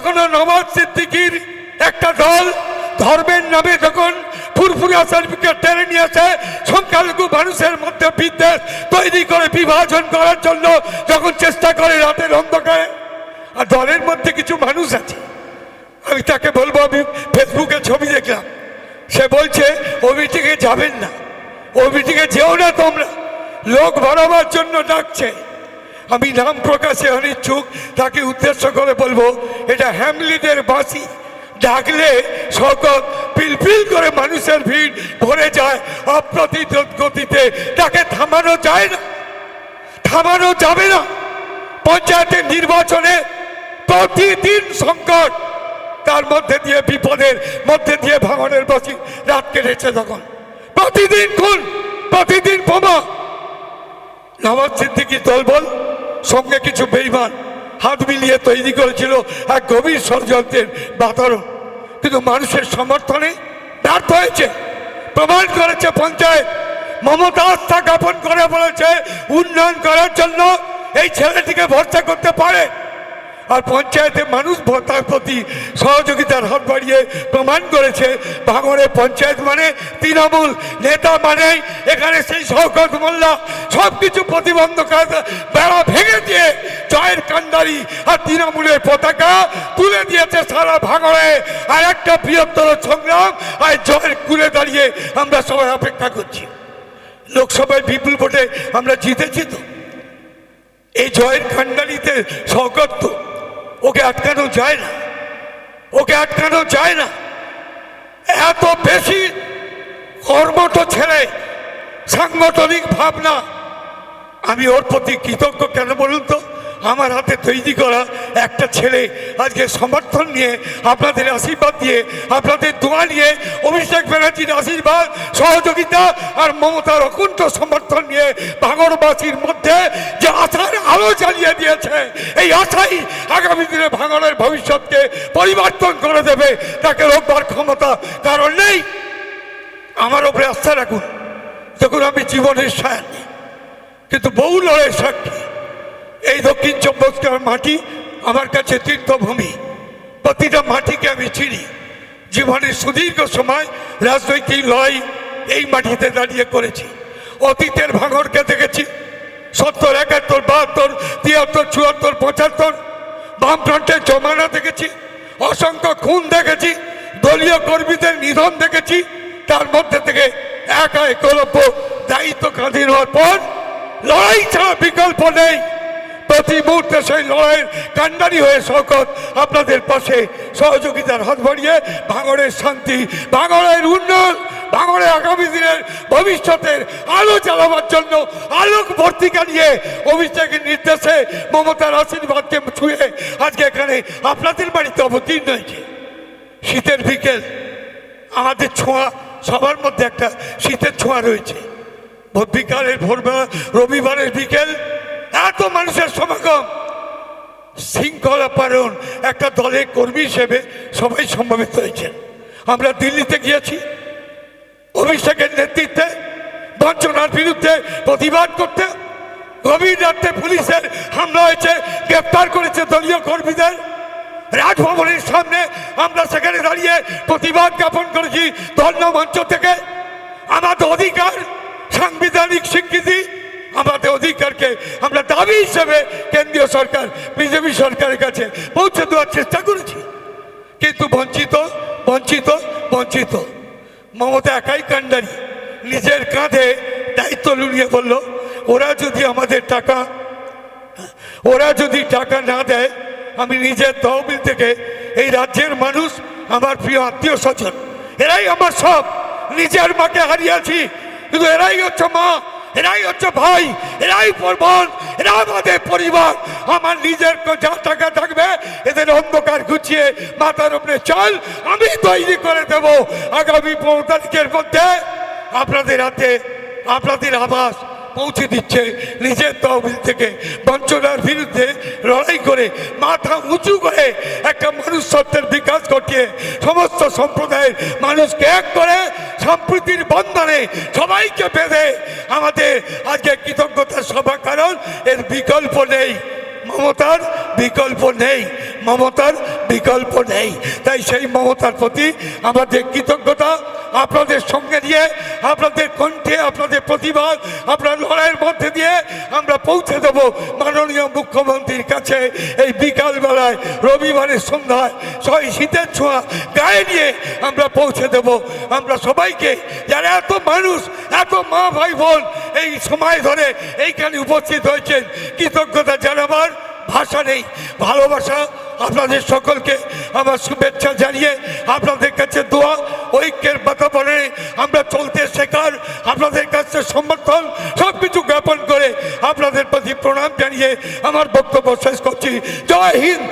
এখনও নবাজ সিদ্দিকির একটা দল ধর্মের নামে যখন ফুরফুরা সার্টিফিকেট টেনে নিয়েছে সংখ্যালঘু মানুষের মধ্যে বিদ্বেষ তৈরি করে বিভাজন করার জন্য যখন চেষ্টা করে রাতের অন্ধকারে, আর দলের মধ্যে কিছু মানুষ আছে। আমি বলব, আমি ফেসবুকে ছবি দেখলাম। সে বলছে ও মিটিংয়ে যাবেন না ও মিটিংয়ে যেও না তোমরা, লোক বাড়াবার জন্য ডাকছে। আমি নাম প্রকাশে অনিচ্ছুক তাকে উদ্দেশ্য করে বলব, এটা হ্যামলিদের বাসি ডাকলে সকল পিলপিল করে মানুষের ভিড় ভরে যায় অপ্রতিরোধ গতিতে। তাকে থামানো যায় না, থামানো যাবে না। পঞ্চায়েতের নির্বাচনে প্রতিদিন সংকট, তার মধ্যে দিয়ে বিপদের, মধ্যে দিয়ে ভাঙনের বসি রাত কেটেছে তখন প্রতিদিন খুন, প্রতিদিন বোমা। নবাজ সিদ্দিকি দলবল সঙ্গে কিছু বেইমান হাত মিলিয়ে তৈরি করেছিল এক গভীর ষড়যন্ত্রের বাতারণ কিন্তু মানুষের সমর্থনে ব্যর্থ হয়েছে। প্রমাণ করেছে পঞ্চায়েত। মমতা আস্থা জ্ঞাপন করে বলেছে, উন্নয়ন করার জন্য এই ছেলেটিকে ভরসা করতে পারে। আর পঞ্চায়েতে মানুষ ভ- তার প্রতি সহযোগিতার হাত বাড়িয়ে প্রমাণ করেছে, ভাঙড়ে পঞ্চায়েত মানে তৃণমূল নেতা মানে এখানে সেই শওকত মোল্লা। সব কিছু প্রতিবন্ধকতা বেড়া জয়ের আর তৃণমূলের পতাকা তুলে দিয়েছে সারা ভাঙড়ে। আর একটা বৃহত্তর সংগ্রাম, আর জয়ের কুলে দাঁড়িয়ে আমরা সবাই অপেক্ষা করছি। লোকসভায় বিপুল ভোটে আমরা জিতেছি তো। এই জয়ের খান্ডানিতে শওকত ওকে আটকানো যায় না। ওকে আটকানো যায় না। এত বেশি কর্মঠ ছেলে সাংগঠনিক ভাবনা। আমি ওর প্রতি কৃতজ্ঞ কেন বলুন তো? আমার হাতে তৈরি করা একটা ছেলে আজকে সমর্থন নিয়ে আপনাদের আশীর্বাদ দিয়ে, আপনাদের দোয়া নিয়ে, অভিষেক ব্যানার্জির আশীর্বাদ, সহযোগিতা আর মমতার অকুণ্ঠ সমর্থন নিয়ে ভাঙড়বাসীর মধ্যে যে আশার আলো জ্বালিয়ে দিয়েছে, এই আশাই আগামী দিনে ভাঙড়ের ভবিষ্যৎকে পরিবর্তন করে দেবে। তাকে রোববার ক্ষমতা কারণ নেই। আমার ওপরে আস্থা রাখুন। দেখুন, আমি জীবনের সায়ান, কিন্তু বহু লড়াই সাক্ষী। এই দক্ষিণ চব্বিশ মাটি আমার কাছে তীর্থভূমি। প্রতিটা মাটিকে আমি চিনি। জীবনের সুদীর্ঘ সময় রাজনৈতিক লয় এই মাটিতে দাঁড়িয়ে করেছি। অতীতের ভাঙরকে দেখেছি সত্তর, একাত্তর, বাহাত্তর, তিয়াত্তর, চুয়াত্তর, পঁচাত্তর বামফ্রন্টের জমানা দেখেছি। অসংখ্য খুন দেখেছি। দলীয় কর্মীদের নিধন দেখেছি। তার মধ্যে থেকে একা একলব্য দায়িত্ব কাঁধে নেওয়ার পর লড়াই ছাড়া বিকল্প নেই। প্রতি মুহূর্তে সেই লড়াইয়ের কান্ডারি হয়ে শকত আপনাদের পাশে সহযোগিতার হাত বাড়িয়ে ভাঙড়ের শান্তি, ভাঙড়ের উন্নয়ন, ভাঙড়ে আগামী দিনের ভবিষ্যতের আলো চালাবার জন্য আলোক ভর্তিকা নিয়ে অভিষেকের নির্দেশে মমতার আশীর্বাদকে ছুঁয়ে আজকে এখানে আপনাদের বাড়িতে অবতীর্ণ হয়েছে। শীতের বিকেল, আমাদের ছোঁয়া, সবার মধ্যে একটা শীতের ছোঁয়া রয়েছে। বিকালের ভোরবেলা, রবিবারের বিকেল এত মানুষের সমাগম। শৃঙ্খলা পালন একটা দলের কর্মী হিসেবে সবাই সমবেত হয়েছেন আমরা দিল্লিতে গিয়েছি। অভিষেকের নেতৃত্বে, বঞ্চনার বিরুদ্ধে প্রতিবাদ করতে গভীর রাত্রে পুলিশের হামলা হয়েছে, গ্রেপ্তার করেছে দলীয় কর্মীদের। রাজভবনের সামনে আমরা সেখানে দাঁড়িয়ে প্রতিবাদ জ্ঞাপন করেছি ধর্ম মঞ্চ থেকে। আমাদের অধিকার, সাংবিধানিক স্বীকৃতি আমাদের অধিকারকে আমরা দাবি হিসেবে কেন্দ্রীয় সরকার, বিজেপি সরকারের কাছে পৌঁছে দেওয়ার চেষ্টা করেছি। কিন্তু বঞ্চিত বঞ্চিত বঞ্চিত। মমতা একাই কাণ্ডারি। নিজের কাঁধে দায়িত্ব লুড়িয়ে বলল, ওরা যদি আমাদের টাকা, ওরা যদি টাকা না দেয়, আমি নিজের তহবিল থেকে এই রাজ্যের মানুষ, আমার প্রিয় আত্মীয় স্বজন, এরাই আমার সব। নিজের মাকে হারিয়েছি, কিন্তু এরাই হচ্ছে মা। এরাই হচ্ছে ভাই, এরাই বোন এরা আমাদের পরিবার। আমার নিজের যা টাকা থাকবে, এদের অন্ধকার গুছিয়ে মাথার উপরে চল, আমি তৈরি করে দেব। আগামী পনেরো তারিখের মধ্যে আপনাদের হাতে, আপনাদের আবাস পৌঁছে দিচ্ছে। নিজের তহবিল থেকে বঞ্চনার বিরুদ্ধে লড়াই করে মাথা উঁচু করে একটা মনুষ্যত্বের বিকাশ ঘটিয়ে সমস্ত সম্প্রদায়ের মানুষকে এক করে সম্প্রীতির বন্ধনে সবাইকে বেঁধে আমাদের আজকে কৃতজ্ঞতার সভা কারণ এর বিকল্প নেই। মমতার বিকল্প নেই। মমতার বিকল্প নেই। তাই সেই মমতার প্রতি আমাদের কৃতজ্ঞতা, আপনাদের সঙ্গে নিয়ে, আপনাদের কণ্ঠে, আপনাদের প্রতিবাদ, আপনার লড়াইয়ের মধ্যে দিয়ে আমরা পৌঁছে দেব মাননীয় মুখ্যমন্ত্রীর কাছে। এই বিকালবেলায়, রবিবারের সন্ধ্যায় ছয় শীতের ছোঁয়া গায়ে নিয়ে আমরা পৌঁছে দেব। আমরা সবাইকে, যারা এত মানুষ, এত মা ভাই বোন এই সময় ধরে এইখানে উপস্থিত হয়েছেন, কৃতজ্ঞতা জানাবার ভাষা নেই, ভালোবাসা আপনাদের সকলকে আমার শুভেচ্ছা জানিয়ে আপনাদের কাছে দোয়া, ঐক্যের বাতাবরণে আমরা চলতে শেখার, আপনাদের কাছে সমর্থন সব কিছু জ্ঞাপন করে আপনাদের প্রতি প্রণাম জানিয়ে আমার বক্তব্য শেষ করছি। জয় হিন্দ।